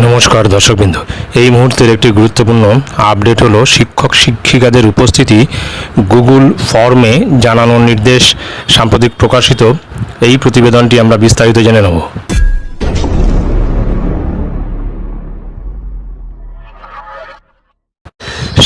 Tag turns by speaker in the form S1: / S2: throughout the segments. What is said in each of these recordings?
S1: নমস্কার দর্শকবৃন্দ। এই মুহূর্তের একটি গুরুত্বপূর্ণ আপডেট হলো শিক্ষক শিক্ষিকাদের উপস্থিতি গুগল ফর্মে জানানোর নির্দেশ সাম্প্রতিক প্রকাশিত। এই প্রতিবেদনটি আমরা বিস্তারিত জেনে নেব।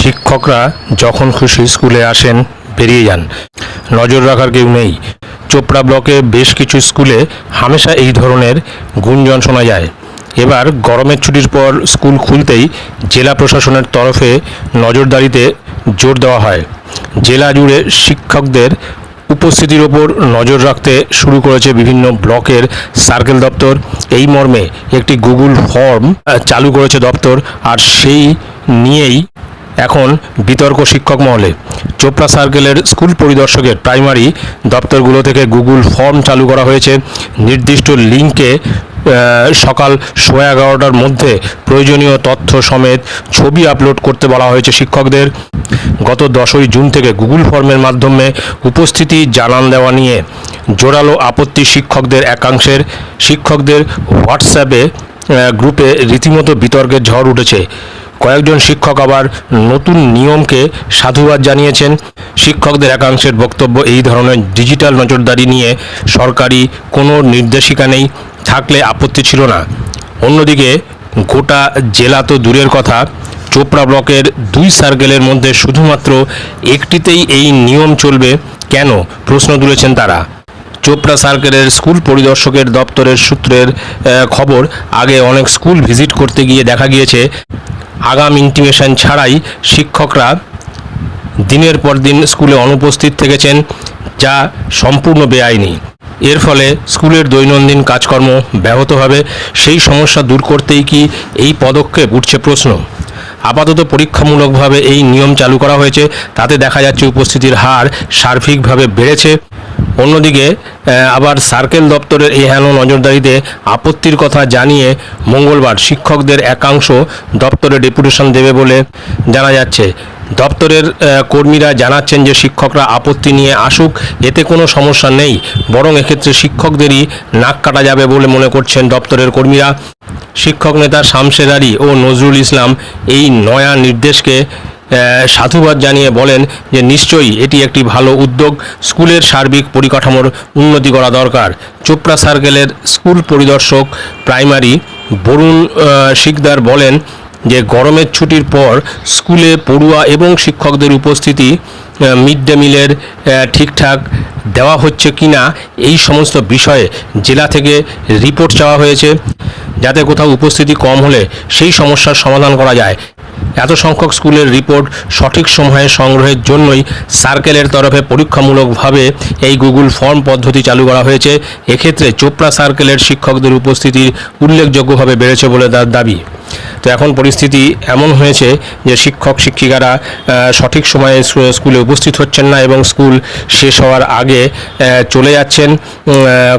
S1: শিক্ষকরা যখন খুশি স্কুলে আসেন, বেরিয়ে যান। নজর রাখার কেউ নেই। চোপড়া ব্লকে বেশ কিছু স্কুলে হামেশা এই ধরনের গুঞ্জন শোনা যায়। এবার গরমের ছুটির পর স্কুল খুলতেই জেলা প্রশাসনের তরফে নজরদারিতে জোর দেওয়া হয়। জেলা জুড়ে শিক্ষকদের উপস্থিতির ওপর নজর রাখতে শুরু করেছে বিভিন্ন ব্লকের সার্কেল দপ্তর। এই মর্মে একটি গুগল ফর্ম চালু করেছে দপ্তর আর সেই নিয়েই এখন বিতর্ক শিক্ষক মহলে। চোপড়া সার্কেলের স্কুল পরিদর্শকের প্রাইমারি দপ্তরগুলো থেকে গুগল ফর্ম চালু করা হয়েছে। নির্দিষ্ট লিঙ্কে সকাল সোয়া এগারোটার মধ্যে প্রয়োজনীয় তথ্য সমেত ছবি আপলোড করতে বলা হয়েছে শিক্ষকদের। গত দশই জুন থেকে গুগল ফর্মের মাধ্যমে উপস্থিতি জানান দেওয়া নিয়ে জোরালো আপত্তি শিক্ষকদের একাংশের শিক্ষকদের হোয়াটসঅ্যাপে গ্রুপে রীতিমতো বিতর্কের ঝড় উঠেছে। কয়েকজন শিক্ষক আবার নতুন নিয়মকে সাধুবাদ জানিয়েছেন। শিক্ষকদের একাংশের বক্তব্য এই ধরনের ডিজিটাল নজরদারি নিয়ে সরকারি কোনো নির্দেশিকা নেই। থাকলে আপত্তি ছিল না। অন্যদিকে গোটা জেলা তো দূরের কথা, চোপড়া ব্লকের দুই সার্কেলের মধ্যে শুধুমাত্র একটিতেই এই নিয়ম চলবে। কেন? প্রশ্ন তুলেছেন তারা। চোপড়া সার্কেলের স্কুল পরিদর্শকের দপ্তরের সূত্রের খবর, আগে অনেক স্কুল ভিজিট করতে গিয়ে দেখা গিয়েছে, আগাম ইন্টিমেশন ছাড়াই শিক্ষকরা দিনের পর দিন স্কুলে অনুপস্থিত থেকেছেন, যা সম্পূর্ণ বেআইনি। এর ফলে স্কুলের দৈনন্দিন কাজকর্ম ব্যাহত হবে। সেই সমস্যা দূর করতেই কি এই পদক্ষেপ? উঠছে প্রশ্ন। আপাতত পরীক্ষামূলকভাবে এই নিয়ম চালু করা হয়েছে। তাতে দেখা যাচ্ছে উপস্থিতির হার সার্বিকভাবে বেড়েছে। অন্যদিকে আবার সার্কেল দপ্তরের এই হেন নজরদারিতে আপত্তির কথা জানিয়ে মঙ্গলবার শিক্ষকদের একাংশ দপ্তরে ডেপুটেশন দেবে বলে জানা যাচ্ছে। দপ্তরের কর্মীরা জানাচ্ছেন যে শিক্ষকরা আপত্তি নিয়ে আসুক, এতে কোনো সমস্যা নেই, বরং এক্ষেত্রে শিক্ষকদেরই নাক কাটা যাবে বলে মনে করছেন দপ্তরের কর্মীরা। শিক্ষক নেতা শামশের আলী ও নজরুল ইসলাম এই নয়া নির্দেশকে সাধুবাদ জানিয়ে বলেন যে নিশ্চয়ই এটি একটি ভালো উদ্যোগ, স্কুলের সার্বিক পরিকাঠামোর উন্নতি করা দরকার। চোপড়া সার্কেলের স্কুল পরিদর্শক প্রাইমারি বরুণ শিকদার বলেন যে গরমের ছুটির পর স্কুলে পড়ুয়া এবং শিক্ষকদের উপস্থিতি মিড ডে মিলের ঠিকঠাক দেওয়া হচ্ছে কি না এই সমস্ত বিষয়ে জেলা থেকে রিপোর্ট চাওয়া হয়েছে। যাতে কোথাও উপস্থিতি কম হলে সেই সমস্যার সমাধান করা যায়। এত সংখ্যক স্কুলের রিপোর্ট সঠিক সময়ে সংগ্রহের জন্যই সার্কেলের তরফে পরীক্ষামূলকভাবে এই গুগল ফর্ম পদ্ধতি চালু করা হয়েছে। এক্ষেত্রে চোপড়া সার্কেলের শিক্ষকদের উপস্থিতি উল্লেখযোগ্যভাবে বেড়েছে বলে তার দাবি। তো এখন পরিস্থিতি এমন হয়েছে যে শিক্ষক, শিক্ষিকারা সঠিক সময়ে স্কুলে উপস্থিত হচ্ছেন না এবং স্কুল শেষ হওয়ার আগে চলে যাচ্ছেন।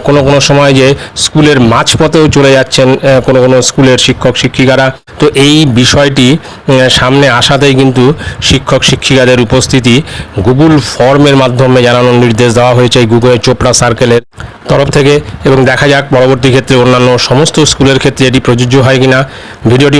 S1: কোনো কোনো সময় যে স্কুলের মাঝপথেও চলে যাচ্ছেন কোনো কোনো স্কুলের শিক্ষক, শিক্ষিকারা। তো এই বিষয়টি সামনে আসাতেই কিন্তু শিক্ষক, শিক্ষিকাদের উপস্থিতি গুগল ফর্মের মাধ্যমে জানানোর নির্দেশ দেওয়া হয়েছে গুগলের চোপড়া সার্কেলের তরফ থেকে। এবং দেখা যাক পরবর্তী ক্ষেত্রে অন্যান্য সমস্ত স্কুলের ক্ষেত্রে এটি প্রযোজ্য হয় কিনা। ভিডিওটি